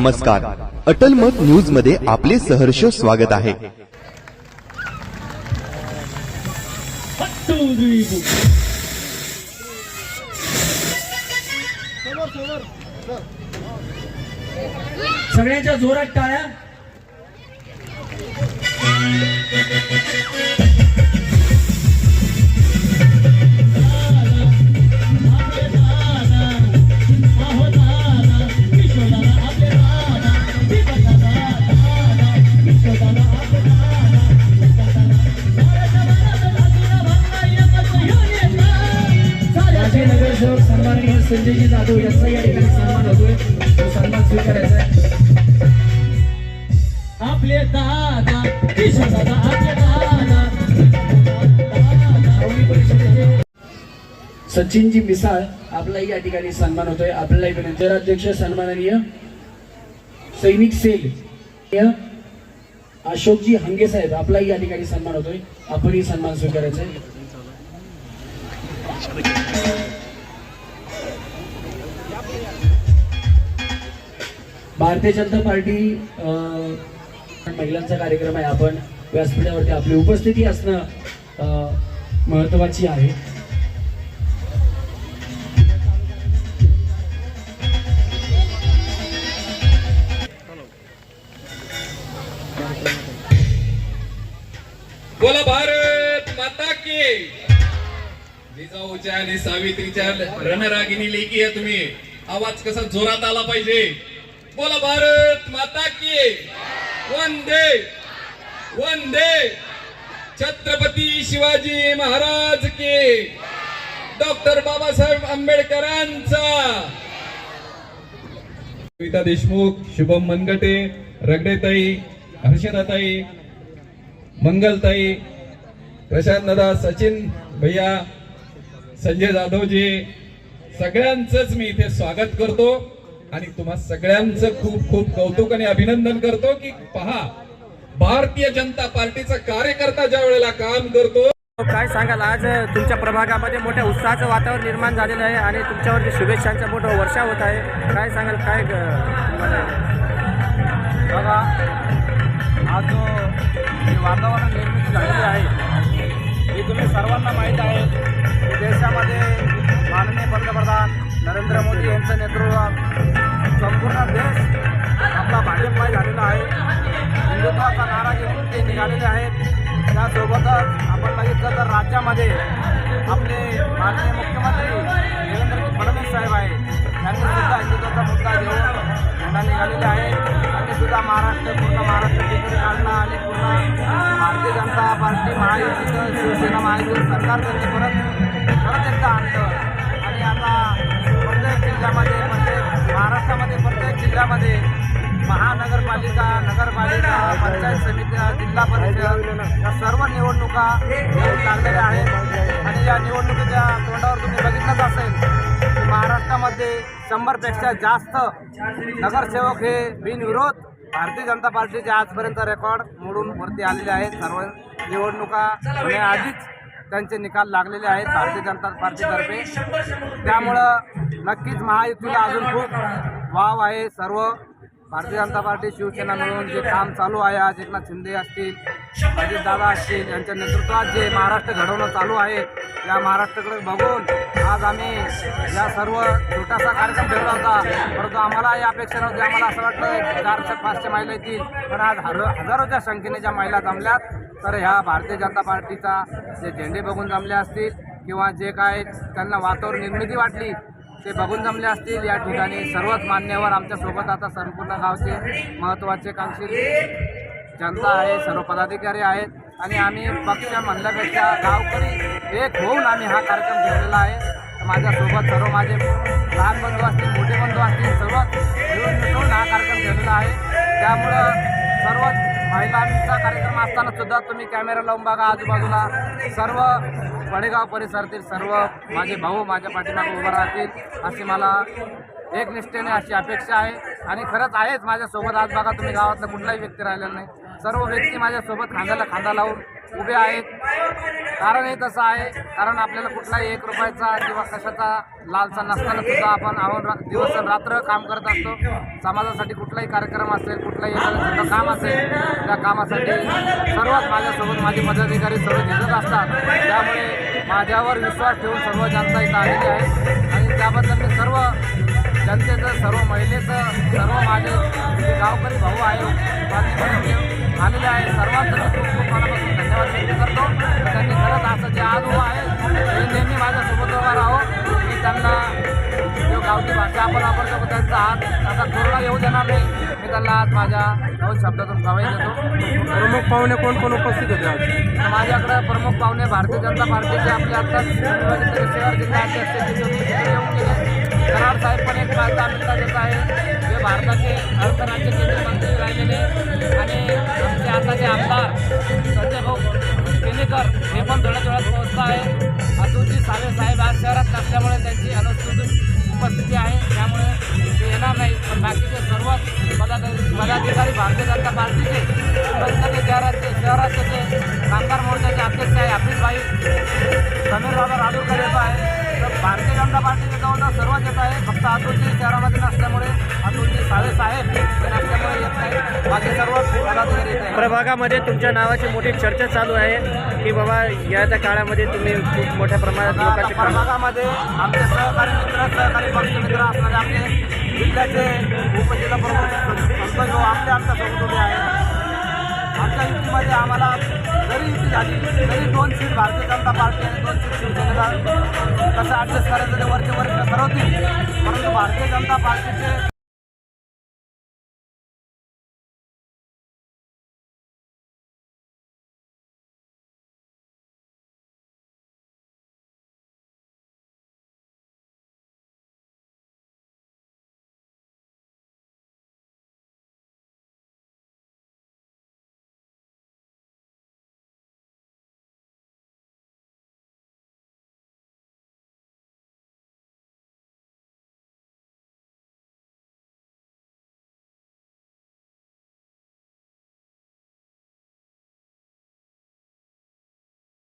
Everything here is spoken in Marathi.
नमस्कार. अटल मत न्यूजमध्ये आपले सहर्ष स्वागत आहे. सगळ्यांच्या जोरात टाळ्या. संजयजी जाधव यांचा या ठिकाणी सन्मान होतोय. तो सन्मान स्वीकारायचा आहे. आपले दादा किशोर दादा आपले दादा. सचिनजी मिसाळ आपलाही या ठिकाणी सन्मान होतोय. आपल्यालाही विनंती अध्यक्ष सन्माननीय सैनिक सेल अशोकजी हंगे साहेब आपलाही या ठिकाणी सन्मान होतोय. आपणही सन्मान स्वीकारायचा आहे. भारतीय जनता पार्टी अं, महिलांचा कार्यक्रम आहे. आपण व्यासपीठावरती आपली उपस्थिती असणं महत्वाची आहे. बोला भारत माता की. जिजाऊच्या आणि सावित्रीच्या रणरागिनी लेखी आहे तुम्ही. आवाज कसा जोरात आला पाहिजे? बोला भारत माता की वंदे वंदे। छत्रपती शिवाजी महाराज के डॉक्टर बाबासाहेब आंबेडकरांचा। कविता देशमुख शुभम मनगटे रगडेताई हर्षदाताई मंगलताई प्रशांत दादा सचिन भैया संजय जाधवजी सगळ्यांचंच मी इथे स्वागत करतो. आणि तुम्हा सगळ्यांचं खूप खूप कौतुक आणि अभिनंदन करतो की पहा भारतीय जनता पार्टीचा कार्यकर्ता ज्या वेळेला काम करतो काय सांगाल? आज तुमच्या प्रभागामध्ये मोठ्या उत्साहाचं वातावरण निर्माण झालेलं आहे आणि तुमच्यावरती शुभेच्छांचा मोठा वर्षा होत आहे. काय सांगाल? काय बघा आज जो वातावरण निर्मिती झालेली आहे हे तुम्ही सर्वांना माहीत आहे. देशामध्ये माननीय पंतप्रधान नरेंद्र मोदी यांचं नेतृत्वात विकासाचा नारा घेऊन ते निघालेले आहेत. त्यासोबतच आपण बघितलं तर राज्यामध्ये आपले माननीय मुख्यमंत्री देवेंद्र फडणवीस साहेब आहे त्यांनी सुद्धा हिंदुत्वाचा मुद्दा घेऊन झेंडा निघालेले आहे त्यांनी सुद्धा महाराष्ट्र पूर्ण महाराष्ट्र टिकून काढला आणि पूर्ण भारतीय जनता पार्टी महायुतीचं शिवसेना महायुतीचं सरकार त्यांनी परत परत एकदा आणलं महानगरपालिका नगरपालिका पंचायत समित्या जिल्हा परिषद या सर्व निवडणुका लागलेल्या आहेत. आणि या निवडणुकीच्या तोंडावर तुम्ही बघितलंच असेल की महाराष्ट्रामध्ये शंभरपेक्षा जास्त नगरसेवक हे बिनविरोध भारतीय जनता पार्टीचे आजपर्यंत रेकॉर्ड मोडून वरती आलेले आहेत. सर्व निवडणुका आधीच त्यांचे निकाल लागलेले आहेत भारतीय जनता पार्टीतर्फे. त्यामुळं नक्कीच महायुतीला अजून खूप वाव आहे सर्व भारतीय जनता पार्टी शिवसेना मिळून जे काम चालू आहे आज एकनाथ शिंदे असतील अजितदादा असतील यांच्या नेतृत्वात जे महाराष्ट्र घडवणं चालू आहे या महाराष्ट्राकडे बघून आज आम्ही या सर्व छोटासा कार्यक्रम ठेवला होता. परंतु आम्हाला या अपेक्षा नव्हती आम्हाला असं वाटलं चारशे पाचशे महिला येतील पण आज हर हजारोच्या संख्येने ज्या महिला जमल्यात तर ह्या भारतीय जनता पार्टीचा जे झेंडे बघून जमले असतील किंवा जे काय त्यांना वातावरण निर्मिती वाटली ते बघून जमले असतील. या ठिकाणी सर्वच मान्यवर आमच्यासोबत आता संपूर्ण गावचे महत्त्वाचे कांक्षी जनता आहे सर्व पदाधिकारी आहेत. आणि आम्ही पक्ष म्हणल्यापेक्षा गावकरी एक होऊन आम्ही हा कार्यक्रम ठेवलेला आहे. माझ्यासोबत सर्व माझे लहान बंधू असतील मोठे बंधू असतील सर्व मिळून मिसळून हा कार्यक्रम ठेवलेला आहे. त्यामुळं सर्व महिलांचा कार्यक्रम असताना सुद्धा तुम्ही कॅमेरा लावून बघा आजूबाजूला. सर्व वडेगाव परिसरातील सर्व माझे भाऊ माझ्या पाठीमागे उभं राहतील अशी मला एकनिष्ठेने अशी अपेक्षा आहे. आणि खरंच आहेच माझ्यासोबत आज बघा तुम्ही गावातला कुठलाही व्यक्ती राहिलेला नाही. सर्व व्यक्ती माझ्यासोबत खांद्याला खांदा लावून उभे आहेत. कारण हे तसं आहे. कारण आपल्याला कुठलाही एक रुपयाचा किंवा कशाचा लालसा नसताना सुद्धा आपण आव्हान दिवस रात्र काम करत असतो. समाजासाठी कुठलाही कार्यक्रम असेल कुठलाही एखादं काम असेल त्या कामासाठी सर्वात माझ्यासोबत माझे पदाधिकारी सर्व झेलत असतात. त्यामुळे माझ्यावर विश्वास ठेवून सर्व जनता इथं आलेली आहे. आणि त्याबद्दल मी सर्व जनतेचं सर्व महिलेचं सर्व माझे गावकरी भाऊ आहे माझे आलेले आहे. सर्वांचं खूप मनापासून धन्यवाद व्यक्त करतो. त्यांनी खरंच असं जे आज उभं आहे ते नेहमी माझ्यासोबत उभा राहो मी त्यांना जो गावठी भाषा आपण वापरतो त्यांचा हात असा कोरोना येऊ देणार नाही. मी त्यांना आज माझ्या दोन शब्दातून गवाही देतो. प्रमुख पाहुणे कोण कोण उपस्थित होते माझ्याकडे प्रमुख पाहुणे भारतीय जनता पार्टीचे आपले आत्ताच शहर जिल्ह्याध्यक्ष जे होते ते येऊन गेले. कराड साहेब पण एक दहा मिनिटात आहे जे भारताचे अर्थ राज्य केंद्रीय मंत्री राहिलेले. वेळात आहे. अतुलजी सावे साहेब आज शहरात नसल्यामुळे त्यांची अनुसूचित उपस्थिती आहे. त्यामुळे ते येणार नाही. पण बाकीचे सर्व पदाधिकारी पदाधिकारी भारतीय जनता पार्टीचे संघटनेचे शहराचे शहराचे कामगार मोर्चाचे अध्यक्ष आहे हाफिज भाई समीर बाबा राजूरकर येत आहे. भारतीय जनता पार्टीचे जवळजवळ सर्वच येत आहे फक्त अतुलजी शहरामध्ये नसल्यामुळे अतुलजी सावे साहेब हे नसल्यामुळे येत नाही बाकी सर्व आहे प्रभागामध्ये तुमच्या नावाची मोठी चर्चा चालू आहे की बाबा याच्या काळामध्ये तुम्ही खूप मोठ्या प्रमाणात लोकांचे काम प्रभागामध्ये आमचे सहकारी मित्र सहकारी पक्ष मित्र असणारे आपले जिल्ह्याचे उपजिल्हा प्रमुख संतोष आपले आमच्यासोबत उभे आहेत. आमच्या युतीमध्ये आम्हाला जरी युती झाली तरी दोन सीट भारतीय जनता पार्टी आणि दोन सीट शिवसेनेला. कसं ॲडजस्ट करायचं ते वरचे वर ठरवतील. परंतु भारतीय जनता पार्टीचे